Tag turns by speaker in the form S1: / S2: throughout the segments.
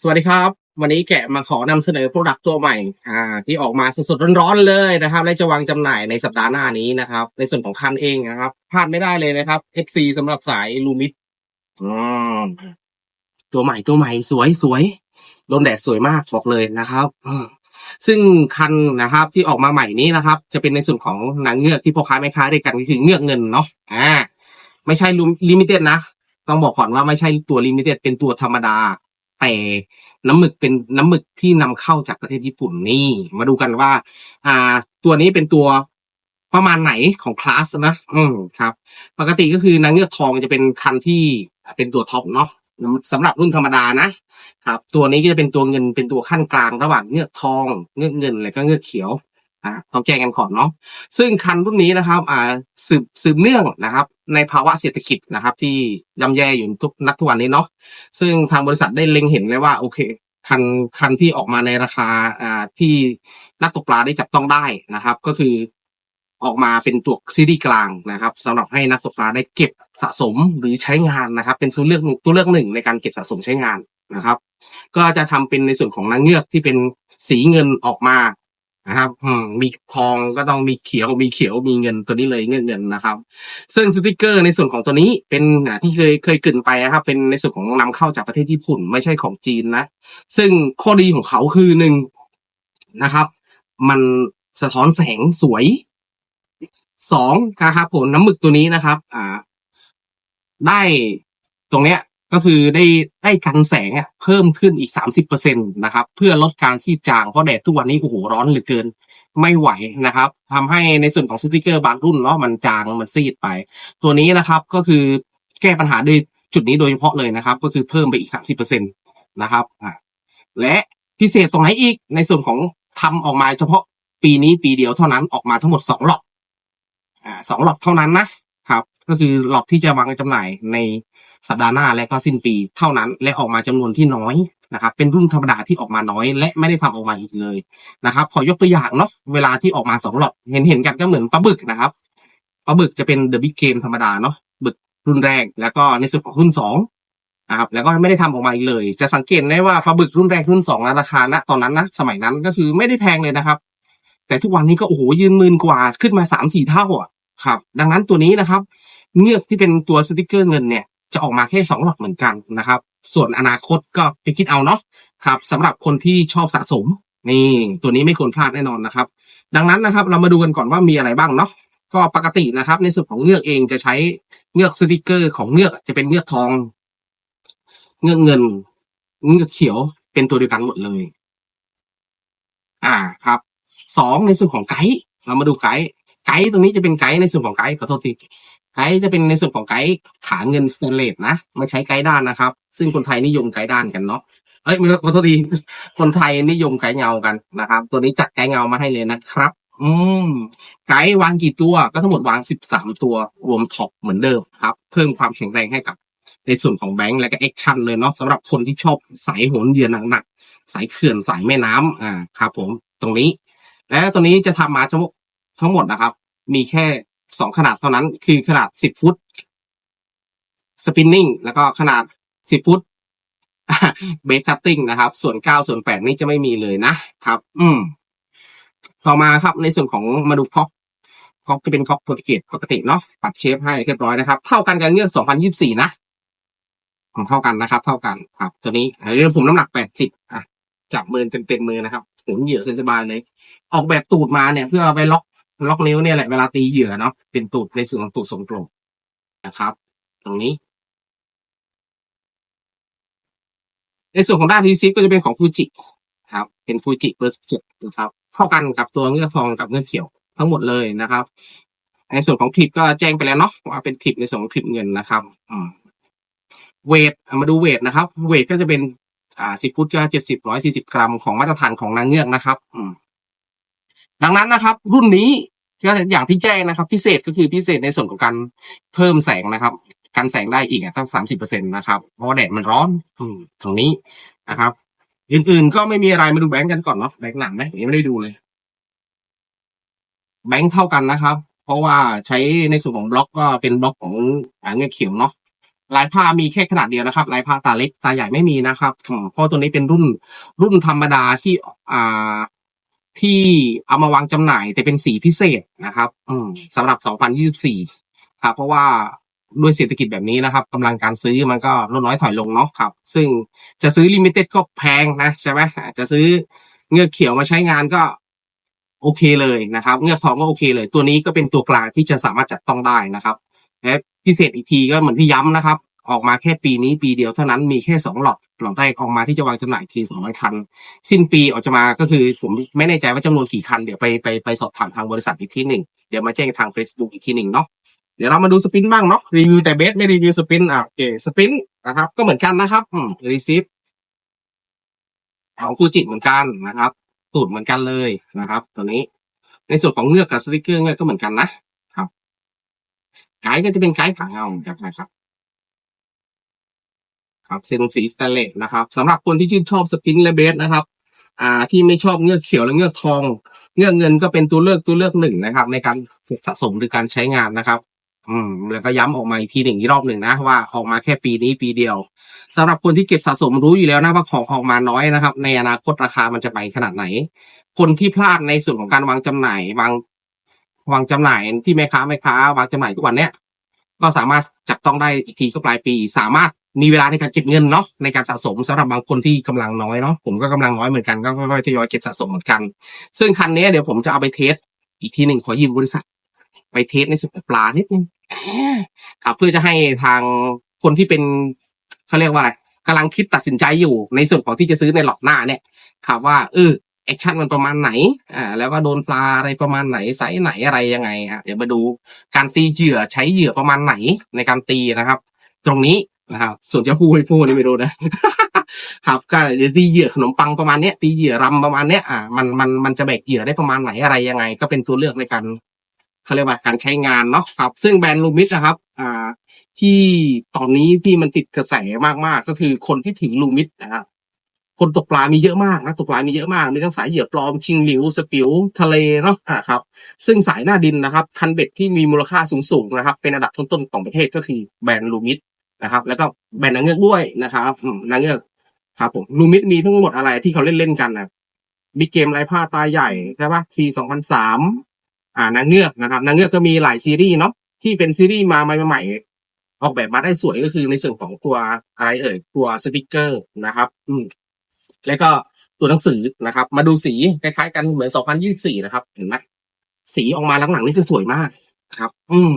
S1: สวัสดีครับ วันนี้แกะมาขอนำเสนอ Product ตัวใหม่อ่าที่ออกมาสดๆร้อนๆเลยนะครับ และจะวางจำหน่ายในสัปดาห์หน้านี้นะครับ ในส่วนของคันเองนะครับพลาดไม่ได้เลยนะครับ FC สำหรับสายลูมิดอืมตัวใหม่ตัวใหม่สวยสวยโดนแดดสวยมากบอกเลยนะครับซึ่งคันนะครับที่ออกมาใหม่นี้นะครับ จะเป็นในส่วนของนางเงือกที่พ่อค้าแม่ค้าด้วยกันก็คือเงือกเงินเนาะอ่า ไม่ใช่ลิมิเต็ดนะ ต้องบอกก่อนว่าไม่ใช่ตัวลิมิเต็ดเป็นตัวธรรมดา แต่น้ำหมึกเป็นน้ำหมึกที่นำเข้าจากประเทศญี่ปุ่นนี่ มาดูกันว่า อ่า ตัวนี้เป็นตัวประมาณไหนของคลาสนะ อืมครับ ปกติก็คือนางเงือกทองจะเป็นคันที่เป็นตัวท็อปเนาะสำหรับรุ่นธรรมดานะครับ ตัวนี้ก็จะเป็นตัวเงินเป็นตัวขั้นกลางระหว่างเงือกทอง เงือกเงินและก็เงือกเขียว อ่าต้องแจ้งกันก่อนเนาะซึ่งคันรุ่นนี้นะครับอ่าสืบสืบเนื่องนะครับ ในภาวะเศรษฐกิจนะครับ ที่ย่ำแย่อยู่ทุกนักทุกวันนี้เนาะซึ่งทางบริษัทได้เล็งเห็นเลยว่าโอเคคันคันที่ออกมาในราคาอ่าที่นักตกปลาได้จับต้องได้นะครับ ก็คือออกมาเป็นตัวซีรีส์กลางนะครับสำหรับให้นักตกปลาได้เก็บสะสมหรือใช้งานนะครับ เป็นตัวเลือกตัวเลือกหนึ่งในการเก็บสะสมใช้งานนะครับ ก็จะทำเป็นในส่วนของนางเงือกที่เป็นสีเงินออกมา นะครับมีทองก็ต้องมีเขียวมีเขียวมีเงินตัวนี้เลยเงินเงินนะครับ ซึ่งสติกเกอร์ในส่วนของตัวนี้เป็นอ่าที่เคยเคยกรินไปนะครับ เป็นในส่วนของนำเข้าจากประเทศญี่ปุ่น ไม่ใช่ของจีนนะ ซึ่งข้อดีของเขาคือหนึ่งนะครับ มันสะท้อนแสงสวยสองนะครับผมน้ำหมึกตัวนี้นะครับ อ่า ได้ตรงเนี้ย ก็คือได้ได้กันแสงอะเพิ่มขึ้นอีกสามสิบเปอร์เซ็นะครับ เพื่อลดการซีดจางเพราะแดดทุกวันนี้โอ้โหร้อนเหลือเกิน ไม่ไหวนะครับทำให้ในส่วนของสติกเกอร์บางรุ่นเนาะมันจางมันซีดไป ตัวนี้นะครับก็คือแก้ปัญหาด้วยจุดนี้โดยเฉพาะเลยนะครับ ก็คือเพิ่มไปอีกสามสิบเปอร์เซ็นะครับอ่าและพิเศษตรงไหนอีกในส่วนของทำออกมาเฉพาะปีนี้ปีเดียวเท่านั้นออกมาทั้งหมดสองหลอกอ่าสองหลอกเท่านั้นนะ ก็คือหลอกที่จะวางจำหน่ายในสัปดาห์หน้าและก็สิ้นปีเท่านั้น และออกมาจำนวนที่น้อยนะครับ เป็นรุ่นธรรมดาที่ออกมาน้อย และไม่ได้ทำออกมาอีกเลยนะครับ ขอยกตัวอย่างเนาะเวลาที่ออกมาสองหลอดเห็นเห็นกันก็เหมือนปลาบึกนะครับปลาบึกจะเป็นเดอะบิ๊กเกมธรรมดาเนาะบึกรุ่นแรกแล้วก็ในส่วนของรุ่นสองนะครับแล้วก็ไม่ได้ทำออกมาอีกเลย จะสังเกตได้ว่าปลาบึกรุ่นแรกรุ่นสองราคาณตอนนั้นนะสมัยนั้นก็คือไม่ได้แพงเลยนะครับ แต่ทุกวันนี้ก็โอ้โหยืนหมื่นกว่าขึ้นมาสามสี่เท่าอะครับ ดังนั้นตัวนี้นะครับ เงือกที่เป็นตัวสติกเกอร์เงินเนี่ยจะออกมาแค่สองหลอดเหมือนกันนะครับ ส่วนอนาคตก็ไปคิดเอาเนาะครับสำหรับคนที่ชอบสะสมนี่ตัวนี้ไม่ควรพลาดแน่นอนนะครับ ดังนั้นนะครับเรามาดูกันก่อนว่ามีอะไรบ้างเนาะก็ปกตินะครับ ในส่วนของเงือกเองจะใช้เงือกสติกเกอร์ของเงือกจะเป็นเงือกทอง เงือกเงิน เงือกเขียวเป็นตัวเดียวกันหมดเลย อ่าครับสองในส่วนของไกด์เรามาดูไกด์ไกด์ตรงนี้จะเป็นไกด์ในส่วนของไกด์ขอโทษที ไกด์จะเป็นในส่วนของไกด์ขาเงินสเตนเลสนะไม่ใช้ไกด์ด้านนะครับ ซึ่งคนไทยนิยมไกด์ด้านกันเนาะเอ้ยไม่ขอโทษทีคนไทยนิยมไกด์เงากันนะครับ ตัวนี้จัดไกด์เงามาให้เลยนะครับ อืมไกด์วางกี่ตัวก็ทั้งหมดวางสิบสามตัวรวมท็อปเหมือนเดิมครับ เพิ่มความแข็งแรงให้กับในส่วนของแบงค์และก็แอคชั่นเลยเนาะสำหรับคนที่ชอบสายโหนเหยื่อหนักๆสายเขื่อนสายแม่น้ำอ่าครับผมตรงนี้ และตัวนี้จะทำมาทั้งหมดทั้งหมดนะครับ มีแค่ สองขนาดเท่านั้น คือขนาดสิบฟุตสปินนิ่งแล้วก็ขนาดสิบฟุตเบสคัตติ้งนะครับ ส่วนเก้าส่วนแปดนี่จะไม่มีเลยนะครับ อืมต่อมาครับในส่วนของมาดูค็อกค็อกจะเป็นค็อกโปรติเกตปกติเนาะปัดเชฟให้เรียบร้อยนะครับ เท่ากันกับเงือก2024นะของเท่ากันนะครับ เท่ากันครับ ตัวนี้เรื่องผมน้ำหนัก80อะจับมือเต็มเต็มมือนะครับหมุนเหยื่อสบายเลย ออกแบบตูดมาเนี่ย เพื่อไปล็อก ล็อกนิ้วเนี่ยแหละเวลาตีเหยื่อเนาะเป็นตูดในส่วนของตูดทรงกลมนะครับ ตรงนี้ ในส่วนของด้านทีซิก็จะเป็นของฟูจิครับ เป็นฟูจิเบอร์สิบเจ็ดนะครับเท่ากันกับตัวเงือกทองกับเงือกเขียวทั้งหมดเลยนะครับ ในส่วนของคลิปก็แจ้งไปแล้วเนาะว่าเป็นคลิปในส่วนของคลิปเงินนะครับเวทมาดูเวทนะครับ เวทก็จะเป็นอ่าสิบฟุตก็เจ็ดสิบร้อยสี่สิบกรัมของมาตรฐานของนางเงือกนะครับ อืม ดังนั้นนะครับ รุ่นนี้ก็อย่างที่แจ้งนะครับ พิเศษก็คือพิเศษในส่วนของการเพิ่มแสงนะครับกันแสงได้อีกตั้งสามสิบเปอร์เซ็นต์นะครับเพราะแดดมันร้อนอตรงนี้นะครับ อื่นๆก็ไม่มีอะไรมาดูแบงก์กันก่อนเนาะแบงก์หนังไหมยังไม่ได้ดูเลย แบงก์เท่ากันนะครับ เพราะว่าใช้ในส่วนของบล็อกก็เป็นบล็อกของเงือกเขียวเนาะลายผ้ามีแค่ขนาดเดียวนะครับ ลายผ้าตาเล็กตาใหญ่ไม่มีนะครับเพราะตัวนี้เป็นรุ่นรุ่นธรรมดาที่อ่า ที่เอามาวางจำหน่าย แต่เป็นสีพิเศษนะครับอืมสำหรับ 2024 ครับ เพราะว่าด้วยเศรษฐกิจแบบนี้นะครับกำลังการซื้อมันก็ลดน้อยถอยลงเนาะครับ ซึ่งจะซื้อลิมิเต็ดก็แพงนะใช่ไหมจะซื้อเงือกเขียวมาใช้งานก็โอเคเลยนะครับ เงือกทองก็โอเคเลย ตัวนี้ก็เป็นตัวกลางที่จะสามารถจับต้องได้นะครับและพิเศษอีกทีก็เหมือนที่ย้ำนะครับ ออกมาแค่ปีนี้ปีเดียวเท่านั้นมีแค่สองหลอดหลอดแรกออกมาที่จะวางจำหน่ายคือสองร้อยคัน สิ้นปีออกจะมาก็คือผมไม่แน่ใจว่าจำนวนกี่คันเดี๋ยวไปไปไปสอบถามทางบริษัทอีกทีหนึ่งเดี๋ยวมาแจ้งทาง Facebook อีกทีหนึ่งเนาะเดี๋ยวเรามาดูสปินบ้างเนาะรีวิวแต่เบสไม่รีวิวสปินอะโอเคสปินนะครับก็เหมือนกันนะครับอืมรีซิฟของฟูจิเหมือนกันนะครับสูตรเหมือนกันเลยนะครับ ตัวนี้ ในส่วนของเงือกกับสติกเกอร์เงือกก็เหมือนกันนะครับไกด์ก็จะเป็นไกด์ผาเงาเหมือนกันนะครับ ครับเซนสีสแตนเลสนะครับสำหรับคนที่ชื่นชอบสปินและเบสนะครับ อ่าที่ไม่ชอบเงือกเขียวและเงือกทอง เงือกเงินก็เป็นตัวเลือกตัวเลือกหนึ่งนะครับ ในการเก็บสะสมหรือการใช้งานนะครับอืมแล้วก็ย้ำออกมาอีกทีหนึ่งอีกรอบหนึ่งนะว่าออกมาแค่ปีนี้ปีเดียวสำหรับคนที่เก็บสะสมรู้อยู่แล้วนะว่าของออกมาน้อยนะครับ ในอนาคตราคามันจะไปขนาดไหน คนที่พลาดในส่วนของการวางจำหน่ายวางวางจำหน่ายที่แม่ค้าแม่ค้าวางจำหน่ายทุกวันเนี้ยก็สามารถจับต้องได้อีกทีก็ปลายปี สามารถ มีเวลาในการเก็บเงินเนาะในการสะสมสำหรับบางคนที่กำลังน้อยเนาะผมก็กำลังน้อยเหมือนกันก็ค่อยๆทยอยเก็บสะสมเหมือนกัน ซึ่งคันนี้เดี๋ยวผมจะเอาไปเทสอีกทีหนึ่งขอยืมบริษัท ไปเทสในส่วนของปลานิดนึงครับเพื่อจะให้ทางคนที่เป็นเขาเรียกว่าอะไรกำลังคิดตัดสินใจอยู่ในส่วนของที่จะซื้อในหลอดหน้าเนี่ยครับว่าเออแอคชั่นมันประมาณไหน อ่า แล้วก็โดนปลาอะไรประมาณไหนไซส์ไหนอะไรยังไงอะเดี๋ยวมาดูการตีเหยื่อใช้เหยื่อประมาณไหนในการตีนะครับ ตรงนี้ นะครับ ส่วนจะพูดไม่พูดนี่ไม่รู้นะครับก็จะตีเหยื่อขนมปังประมาณเนี้ยตีเหยื่อรำประมาณเนี้ยอ่ามันมันมันจะแบกเหยื่อได้ประมาณไหนอะไรยังไง ก็เป็นตัวเลือกในการเขาเรียกว่าการใช้งานเนาะครับ ซึ่งแบรนด์ลูมิสนะครับ อ่า ที่ตอนนี้ที่มันติดกระแสมากๆ ก็คือคนที่ถือลูมิสนะครับคนตกปลามีเยอะมากนะตกปลามีเยอะมากมีทั้งสายเหยื่อปลอมชิงหลิวสปิวทะเลเนาะอ่าครับ ซึ่งสายหน้าดินนะครับ คันเบ็ดที่มีมูลค่าสูงๆนะครับ เป็นอันดับต้นๆของประเทศก็คือแบรนด์ลูมิส นะครับ แล้วก็แบนนางเงือกด้วยนะครับนางเงือกครับผมลูมิสมีทั้งหมดอะไรที่เขาเล่นๆกันนะบิ๊กเกมไรผ้าตาใหญ่ใช่ปะปีสองพันสามอ่านางเงือกนะครับนางเงือกก็มีหลายซีรีส์เนาะที่เป็นซีรีส์มาใหม่ๆออกแบบมาได้สวยก็คือในส่วนของตัวอะไรเอ่ยตัวสติกเกอร์นะครับ อืมแล้วก็ตัวหนังสือนะครับ มาดูสีคล้ายๆกันเหมือน 2024 นะครับ เห็นไหมสีออกมาหลังๆนี่จะสวยมากครับ อืม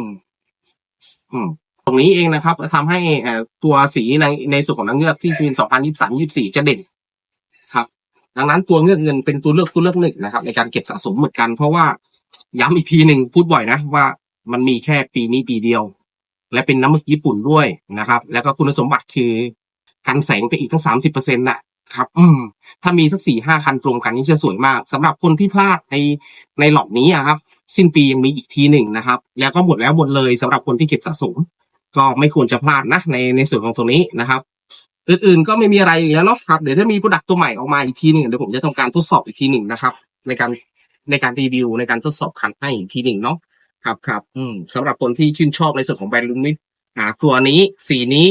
S1: อืม ตรงนี้เองนะครับทำให้ตัวสีในในส่วนของนางเงือกที่ซีน2023 24 จะเด่นครับ ดังนั้นตัวเงือกเงินเป็นตัวเลือกตัวเลือกหนึ่งนะครับ ในการเก็บสะสมเหมือนกัน เพราะว่าย้ำอีกทีหนึ่งพูดบ่อยนะว่ามันมีแค่ปีนี้ปีเดียว และเป็นน้ำมึกญี่ปุ่นด้วยนะครับ แล้วก็คุณสมบัติคือกันแสงไปอีกทั้ง30%เปอร์เซ็นต์นะครับ อืม ถ้ามีสักสี่ห้าคันตรงกันนี่จะสวยมากสำหรับคนที่พลาดในในหลอดนี้อะครับ สิ้นปียังมีอีกทีหนึ่งนะครับ แล้วก็หมดแล้วหมดเลยสำหรับคนที่เก็บสะสม ก็ไม่ควรจะพลาดนะในในส่วนของตรงนี้นะครับอื่นๆก็ไม่มีอะไรอีกแล้วเนาะครับเดี๋ยวถ้ามีโปรดักต์ตัวใหม่ออกมาอีกทีหนึ่งเดี๋ยวผมจะทำการทดสอบอีกทีหนึ่งนะครับ ในการในการรีวิวในการทดสอบคันให้อีกทีหนึ่งเนาะครับครับอืมสำหรับคนที่ชื่นชอบในส่วนของแบรนด์ลูมินอ่าตัวนี้สีนี้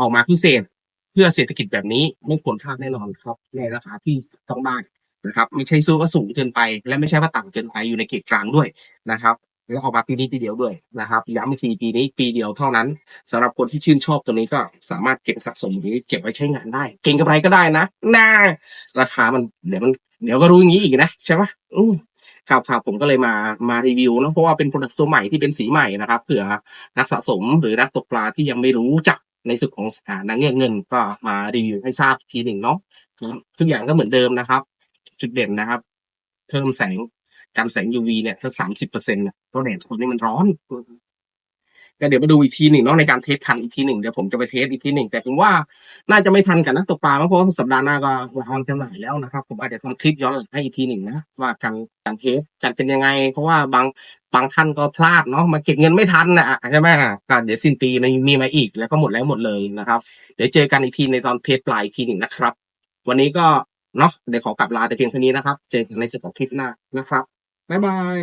S1: ออกมาพิเศษ เพื่อเศรษฐกิจแบบนี้ไม่ควรพลาดแน่นอนครับ ในราคาที่ต้องได้นะครับ ไม่ใช่ซื้อว่าสูงเกินไป และไม่ใช่ว่าต่ำเกินไปอยู่ในเขตกลางด้วยนะครับ แล้วออกมาปีนี้ปีเดียวด้วยนะครับย้ำอีกทีปีนี้ปีเดียวเท่านั้นสำหรับคนที่ชื่นชอบตัวนี้ก็สามารถเก็บสะสมหรือเก็บไว้ใช้งานได้เก่งกับไรก็ได้นะน่าราคามันเดี๋ยวมันเดี๋ยวก็รู้อย่างนี้อีกนะใช่ปะอืมครับครับผมก็เลยมามารีวิวเนะเพราะว่าเป็นโปรดักต์ตัวใหม่ที่เป็นสีใหม่นะครับเผื่อนักสะสมหรือนักตกปลาที่ยังไม่รู้จักในส่วนของอ่านางเงือกเงินก็มารีวิวให้ทราบทีหนึ่งเนาะทุกอย่างก็เหมือนเดิมนะครับ จุดเด่นนะครับ เพิ่มแสง การแสง UV เนี่ยถ้าสามสิบเปอร์เซ็นต์เนี่ยเพราะแดดทุกวันนี้มันร้อนก็เดี๋ยวมาดูอีกทีหนึ่งเนาะในการเทสคันอีกทีหนึ่งเดี๋ยวผมจะไปเทสอีกทีหนึ่งแต่ผมว่าน่าจะไม่ทันกับนักตกปลาเพราะสัปดาห์หน้าก็วางจำหน่ายแล้วนะครับ ผมอาจจะทำคลิปย้อนหลังให้อีกทีหนึ่งนะว่าการการเทสการเป็นยังไง เพราะว่าบางบางท่านก็พลาดเนาะมาเก็บเงินไม่ทันนะใช่ไหมก็เดี๋ยวสิ้นปีมันมีมาอีกแล้วก็หมดแล้วหมดเลยนะครับ เดี๋ยวเจอกันอีกทีในตอนเทสปลายอีกทีหนึ่งนะครับ วันนี้ก็เนาะเดี๋ยวขอกลับลาแต่เพียงเท่านี้นะครับ เจอกันในส่วนของคลิปหน้านะครับ บ๊ายบาย